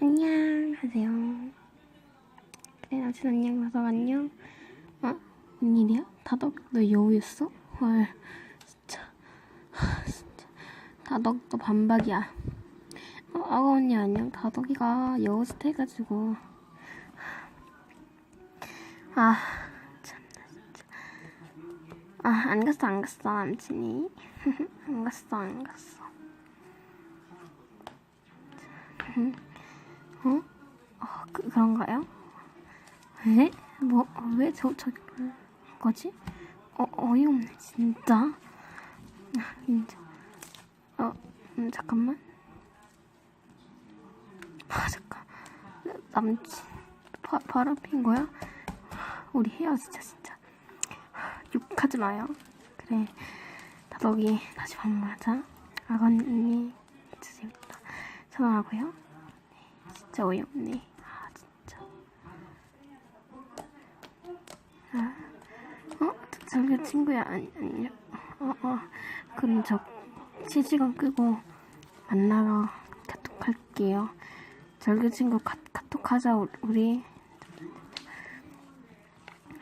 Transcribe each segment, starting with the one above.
안녕 하세요. 그래, 남친 안녕, 나서 안녕. 어? 웬일이야? 다덕, 너 여우였어? 헐, 진짜. 하, 진짜. 다덕, 너 반박이야. 어, 아가 언니 안녕. 다덕이가 여우 스타해가지고. 아, 참나, 진짜. 아, 안 갔어, 안 갔어, 남친이. 안 갔어, 안 갔어. 어? 어 그, 그런가요? 에? 뭐, 왜 저, 저, 거지? 어, 어이없네, 진짜. 아, 진짜. 어, 음, 잠깐만. 아, 잠깐. 남친, 바, 바람 핀 거야? 우리 헤어지자, 진짜. 욕하지 마요. 그래. 다독이 다시 밥 먹자. 아버님이 진짜 재밌다. 전화하고요. 네, 진짜 어이없네. 아, 진짜. 아, 어? 저기 친구야. 아니, 아니. 어, 어. 그럼 저 실시간 끄고 만나러 카톡 할게요. 절규 친구 카, 카톡 하자 우리.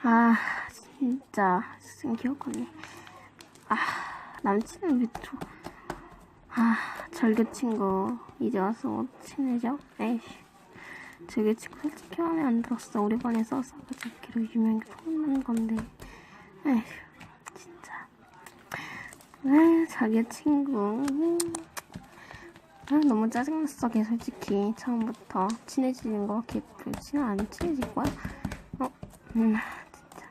아 진짜 진짜 기억하네. 아 남친은 왜 저... 아 절규 친구 이제 와서 친해져? 에이 절 규 친구 솔직히 마음에 안 들었어. 우리 반에 써서가지고 유명하게 소문난 건데. 에휴 진짜. 에 자기 친구. 아, 너무 짜증났어, 걔 솔직히. 처음부터 친해지는 거, 걔 친해 안 친해질 거야? 어, 음, 진짜.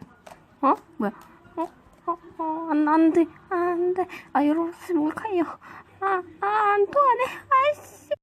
어? 뭐야? 어? 어? 어? 안, 안 돼, 안 돼. 아, 여러분, 몰카요. 아, 아, 안 통하네. 아이씨.